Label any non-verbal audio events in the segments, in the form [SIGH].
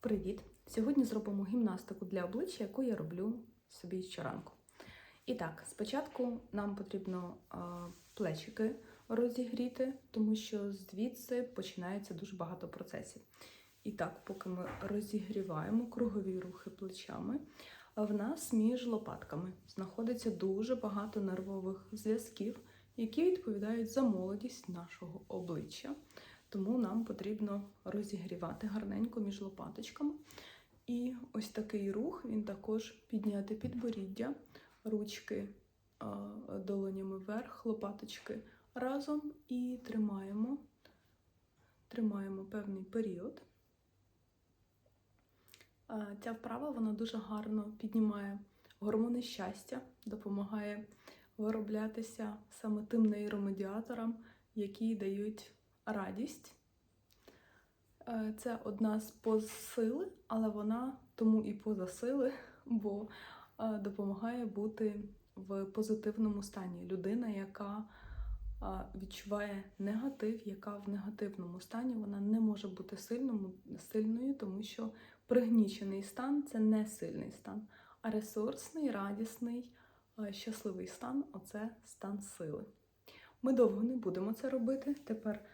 Привіт! Сьогодні зробимо гімнастику для обличчя, яку я роблю собі щоранку. І так, спочатку нам потрібно плечики розігріти, тому що звідси починається дуже багато процесів. І так, поки ми розігріваємо кругові рухи плечами, в нас між лопатками знаходиться дуже багато нервових зв'язків, які відповідають за молодість нашого обличчя. Тому нам потрібно розігрівати гарненько між лопаточками. І ось такий рух він також підняти підборіддя, ручки долонями вверх, лопаточки разом і тримаємо, тримаємо певний період. Ця вправа вона дуже гарно піднімає гормони щастя, допомагає вироблятися саме тим нейромедіаторам, які дають радість. Е, Це одна з поз сили, але вона тому і поза сили, бо е, допомагає бути в позитивному стані. Людина, яка е, відчуває негатив, яка в негативному стані, вона не може бути сильному, сильною, тому що пригнічений стан це не сильний стан, а ресурсний, радісний, щасливий стан оце стан сили. Ми довго не будемо це робити. Тепер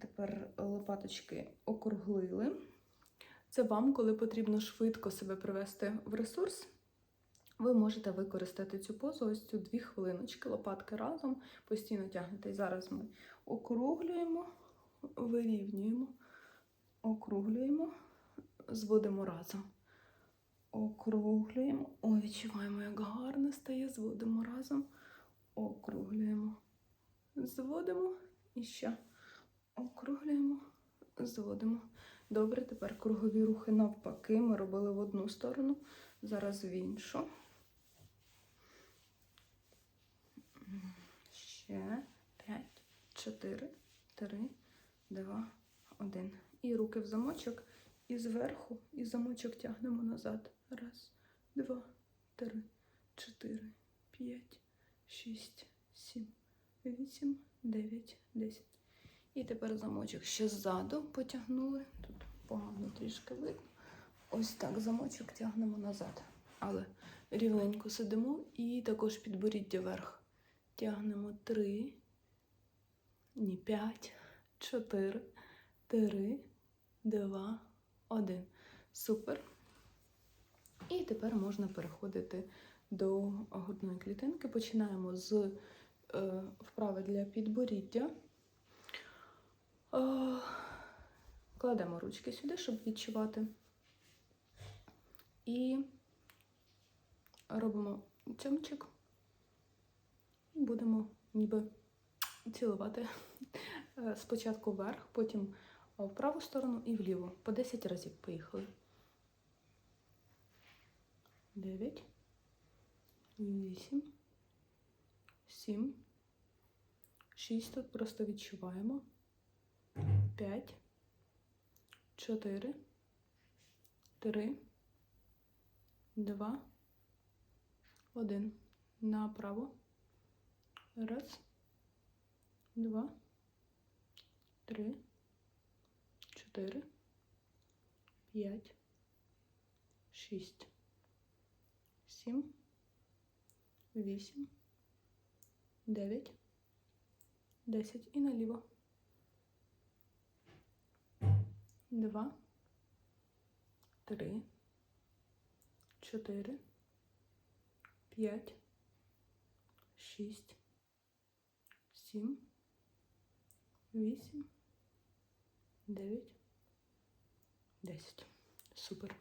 Тепер лопаточки округлили. Це вам, коли потрібно швидко себе привести в ресурс, ви можете використати цю позу ось цю дві хвилиночки, лопатки разом, постійно тягнете. І зараз ми округлюємо, вирівнюємо, округлюємо, зводимо разом. Округлюємо. О, відчуваємо, як гарно стає, зводимо разом, округлюємо, зводимо і ще округлюємо, зводимо. Добре, тепер кругові рухи навпаки. Ми робили в одну сторону, зараз в іншу. Ще 5, 4, 3, 2, 1. І руки в замочок, і зверху, і замочок тягнемо назад. Раз, два, три, чотири, п'ять, шість, сім, вісім, дев'ять, десять. І тепер замочок ще ззаду потягнули. Тут погано трішки видно. Ось так замочок тягнемо назад. Але рівненько сидимо і також підборіддя вверх. Тягнемо три, ні, п'ять, чотири, три, два, один. Супер. І тепер можна переходити до грудної клітинки. Починаємо з е, вправи для підборіддя. Кладемо ручки сюди, щоб відчувати. І робимо цьомчик. І будемо ніби цілувати Е, спочатку вверх, потім в праву сторону і вліво. По 10 разів поїхали. 9, 8, 7, 6. Тут просто відчуваємо. 5, 4, 3, 2, 1. Направо. Раз, два, три, чотири, п'ять, шість, сім, вісім, дев'ять, десять. І наліво. Два, три, чотири, п'ять, шість, сім, вісім, дев'ять, десять. Супер.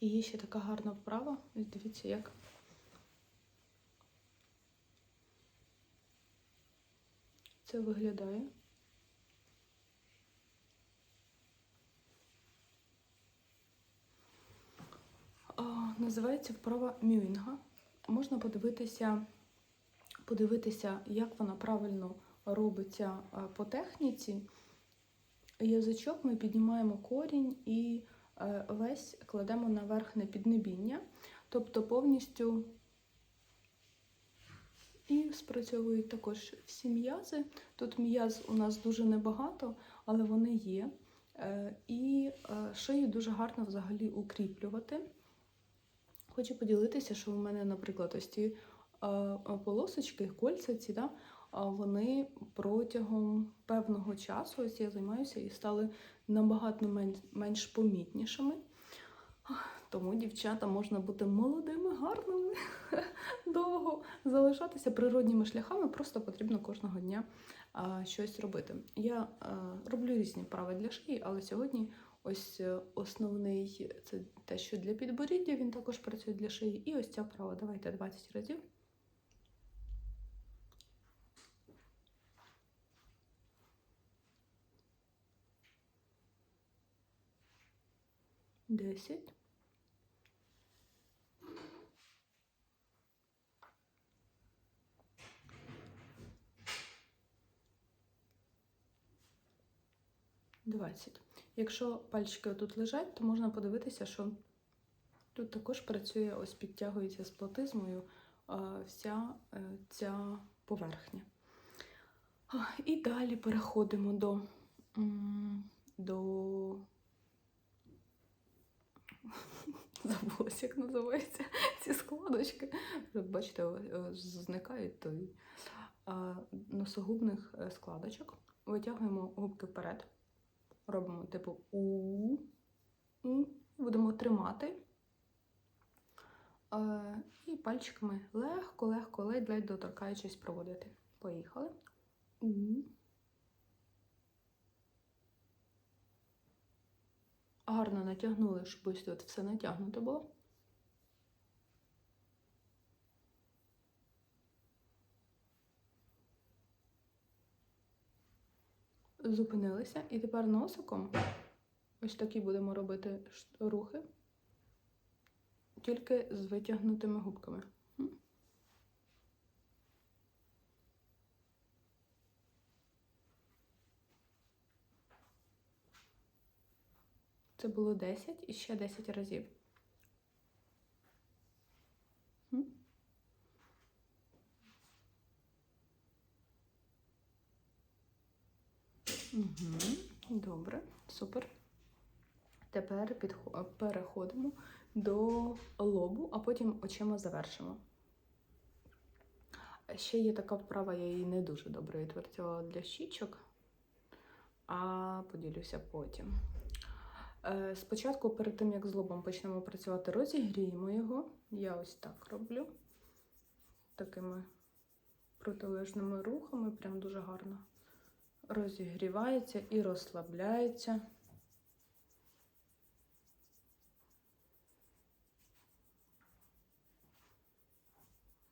І є ще така гарна вправа. Дивіться, як. Це виглядає. А, Називається вправа мюінга. Можна подивитися, подивитися, як вона правильно робиться по техніці. Язичок ми піднімаємо корінь і е, весь кладемо на верхнє піднебіння, тобто повністю і спрацьовують також всі м'язи. Тут м'яз у нас дуже небагато, але вони є. Е, І е, шию дуже гарно взагалі укріплювати. Хочу поділитися, що у мене, наприклад, ось ці е, полосочки, кольця ці, да, вони протягом певного часу ось я займаюся і стали набагато мен- менш помітнішими. Тому, дівчата, можна бути молодими, гарними, [LAUGHS] довго залишатися природніми шляхами, просто потрібно кожного дня а, щось робити. Я а, роблю різні вправи для шиї, але сьогодні ось е, основний це те, що для підборіддя, він також працює для шиї. І ось ця права. Давайте 20 разів. Десять. Двадцять. Якщо пальчики тут лежать, то можна подивитися, що тут також працює, ось підтягується з платизмою вся е, ця поверхня. І далі переходимо до, до [LAUGHS] забулася, як називається [LAUGHS] ці складочки. Бачите, зникають той носогубних е, складочок. Витягуємо губки вперед. Робимо типу у, у, будемо тримати. Е, і пальчиками легко, легко, ледь-ледь доторкаючись проводити. Поїхали. У. Гарно натягнули, щоб ось тут все натягнуто було. Зупинилися. І тепер носиком ось такі будемо робити рухи, тільки з витягнутими губками. Це було 10 і ще 10 разів. Добре, супер. Тепер переходимо до лобу, а потім очима завершимо. Ще є така вправа, я її не дуже добре відвертіла для щічок, а поділюся потім. Е, Спочатку, перед тим як з лобом почнемо працювати, розігріємо його. Я ось так роблю. Такими протилежними рухами, прям дуже гарно розігрівається і розслабляється.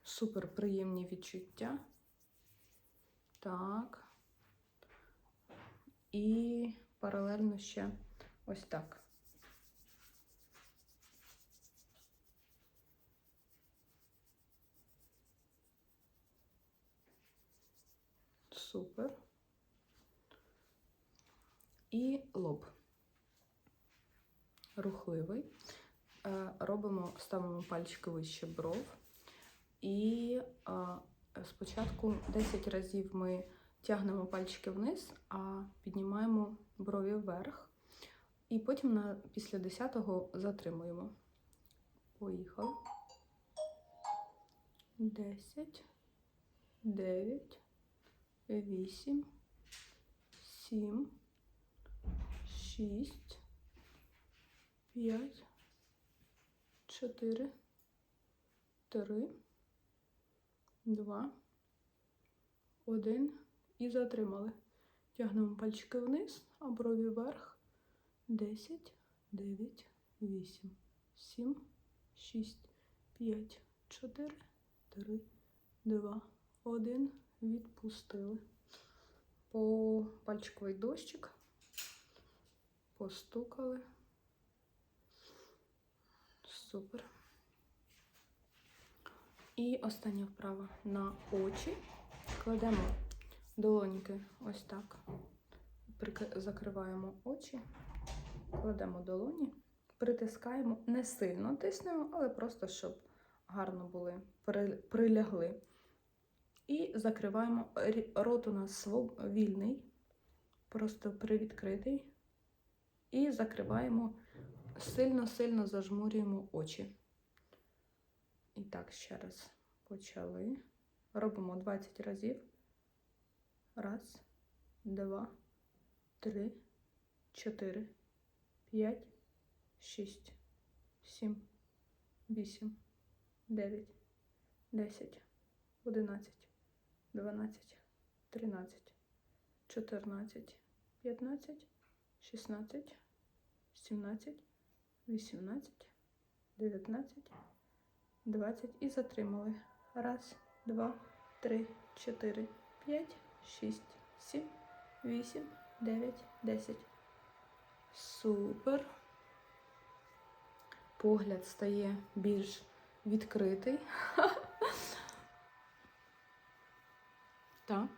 Супер приємні відчуття. Так. І паралельно ще ось так. Супер. І лоб. Рухливий. Е, Робимо, ставимо пальчики вище бров. І спочатку 10 разів ми тягнемо пальчики вниз, а піднімаємо брові вверх. І потім на, після 10-го затримуємо. Поїхали. 10, 9, 8, 7, 6, 5, 4, 3, 2, 1 і затримали. Тягнемо пальчики вниз, а брові вверх. 10, 9, 8, 7, 6, 5, 4, 3, 2, 1. Відпустили. По пальчиковий дощик. Постукали. Супер. І остання вправа на очі. Кладемо долоньки ось так. Закриваємо очі, кладемо долоні, притискаємо, не сильно тиснемо, але просто щоб гарно були, прилягли. І закриваємо. Рот у нас вільний, просто привідкритий. І закриваємо, сильно-сильно зажмурюємо очі. І так, ще раз почали. Робимо 20 разів. Раз, два, три, чотири, п'ять, шість, сім, вісім, дев'ять, десять, одинадцять, дванадцять, тринадцять, чотирнадцять, п'ятнадцять, шістнадцять, сімнадцять, вісімнадцять, дев'ятнадцять, двадцять і затримали. Раз, два, три, чотири, п'ять, шість, сім, вісім, дев'ять, десять. Супер. Погляд стає більш відкритий. [LAUGHS] Так.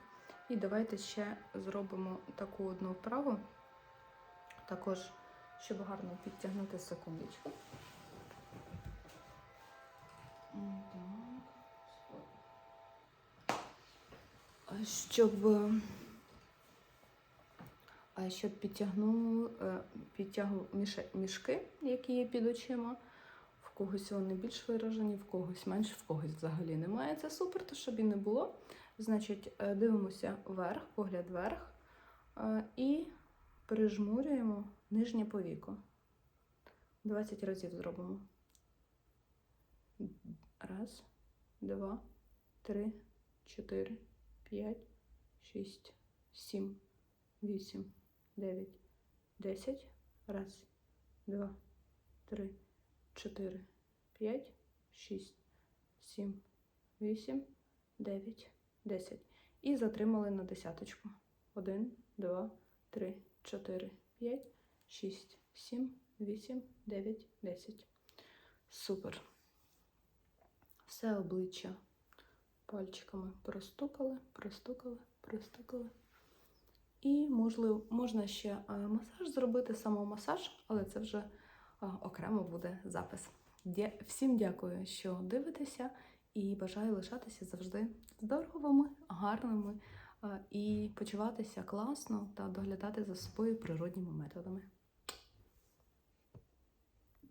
І давайте ще зробимо таку одну вправу. Також, щоб гарно підтягнути секундочку. Щоб, е, щоб підтягну, е, підтягну мішки, які є під очима. В когось вони більш виражені, в когось менш, в когось взагалі немає. Це супер, то щоб і не було. Значить, е, дивимося вверх, погляд вверх і прижмурюємо нижнє повіко. 20 разів зробимо. Раз, два, три, чотири, п'ять, шість, сім, вісім, дев'ять, десять. Раз, два, три, чотири, п'ять, шість, сім, вісім, дев'ять, десять. І затримали на десяточку. Один, два, три, чотири, п'ять, шість, сім, вісім, дев'ять, десять. Супер. Все обличчя пальчиками простукали, простукали, простукали. І можливо, можна ще масаж зробити, самомасаж, але це вже окремо буде запис. Всім дякую, що дивитеся, і бажаю лишатися завжди здоровими, гарними і почуватися класно та доглядати за собою природніми методами.